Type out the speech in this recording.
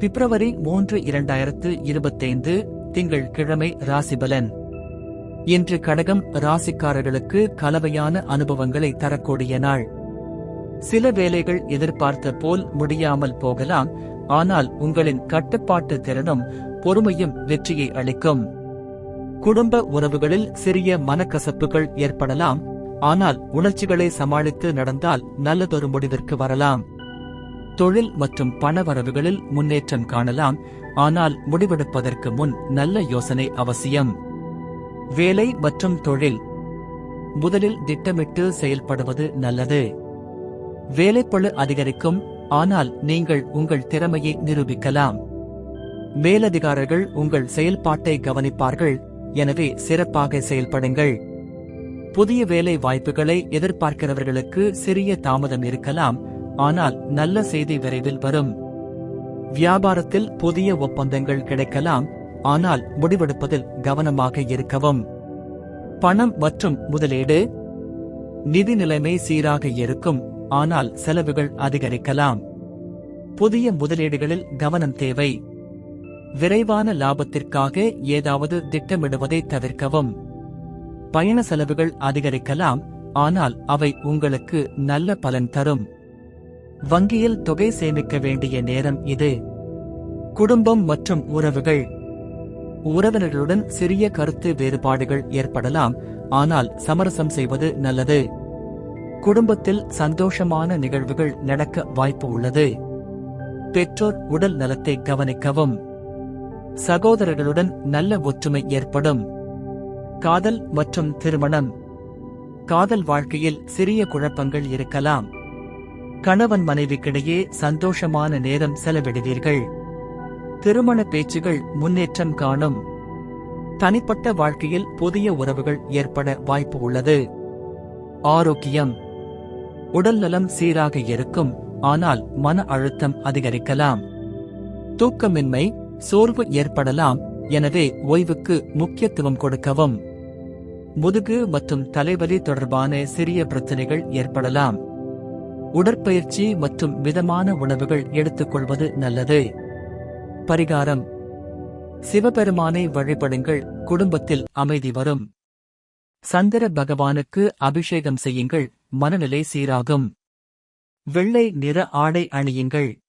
பிப்ரவரி மூன்று இரண்டாயிரத்து இருபத்தைந்து திங்கள் கிழமை ராசிபலன். இன்று கடகம் ராசிக்காரர்களுக்கு கலவையான அனுபவங்களை தரக்கூடிய நாள். சில வேலைகள் எதிர்பார்த்த போல் முடியாமல் போகலாம் ஆனால் உங்களின் கட்டுப்பாட்டு திறனும் பொறுமையும் வெற்றியை அளிக்கும். குடும்ப உறவுகளில் சிறிய மனக்கசப்புகள் ஏற்படலாம் ஆனால் உணர்ச்சிகளை சமாளித்து நடந்தால் நல்லதொரு முடிவிற்கு வரலாம். தொழில் மற்றும் பணவரவுகளில் முன்னேற்றம் காணலாம். ஆனால் முடிவெடுப்பதற்கு முன் நல்ல யோசனை அவசியம். வேலை மற்றும் தொழில். முதலில் திட்டமிட்டு செயல்படுவது நல்லது. வேலைப்பளு அதிகரிக்கும் ஆனால் நீங்கள் உங்கள் திறமையை நிரூபிக்கலாம். மேலதிகாரிகள் உங்கள் செயல்பாட்டை கவனிப்பார்கள் எனவே சிறப்பாக செயல்படுங்கள். புதிய வேலை வாய்ப்புகளை எதிர்பார்க்கிறவர்களுக்கு சிறிய தாமதம் இருக்கலாம் ஆனால் நல்ல செய்தி விரைவில் வரும். வியாபாரத்தில் புதிய ஒப்பந்தங்கள் கிடைக்கலாம் ஆனால் முடிவெடுப்பதில் கவனமாக இருக்கவும். பணம் மற்றும் முதலீடு. நிதி நிலைமை சீராக இருக்கும் ஆனால் செலவுகள் அதிகரிக்கலாம். புதிய முதலீடுகளில் கவனம் தேவை. விரைவான லாபத்திற்காக ஏதாவது திட்டமிடுவதை தவிர்க்கவும். பயண செலவுகள் அதிகரிக்கலாம் ஆனால் அவை உங்களுக்கு நல்ல பலன் தரும். வங்கியில் தொகை சேமிக்க வேண்டிய நேரம் இது. குடும்பம் மற்றும் உறவுகள். உறவினர்களுடன் சிறிய கருத்து வேறுபாடுகள் ஏற்படலாம் ஆனால் சமரசம் செய்வது நல்லது. குடும்பத்தில் சந்தோஷமான நிகழ்வுகள் நடக்க வாய்ப்பு உள்ளது. பெற்றோர் உடல் நலத்தை கவனிக்கவும். சகோதரர்களுடன் நல்ல ஒற்றுமை ஏற்படும். காதல் மற்றும் திருமணம். காதல் வாழ்க்கையில் சிறிய குழப்பங்கள் இருக்கலாம். கணவன் மனைவிக்கிடையே சந்தோஷமான நேரம் செலவிடுவீர்கள். திருமண பேச்சுகள் முன்னேற்றம் காணும். தனிப்பட்ட வாழ்க்கையில் புதிய உறவுகள் ஏற்பட வாய்ப்பு உள்ளது. ஆரோக்கியம். உடல் நலம் சீராக இருக்கும் ஆனால் மன அழுத்தம் அதிகரிக்கலாம். தூக்கமின்மை சோர்வு ஏற்படலாம் எனவே ஓய்வுக்கு முக்கியத்துவம் கொடுக்கவும். முதுகு மற்றும் தலைவலி தொடர்பான சிறிய பிரச்சனைகள் ஏற்படலாம். உடற்பயிற்சி மற்றும் மிதமான உணவுகள் எடுத்துக்கொள்வது நல்லது. பரிகாரம். சிவபெருமானை வழிபடுங்கள் குடும்பத்தில் அமைதி வரும். சந்திர பகவானுக்கு அபிஷேகம் செய்யுங்கள் மனநிலை சீராகும். வெள்ளை நிற ஆடை அணியுங்கள்.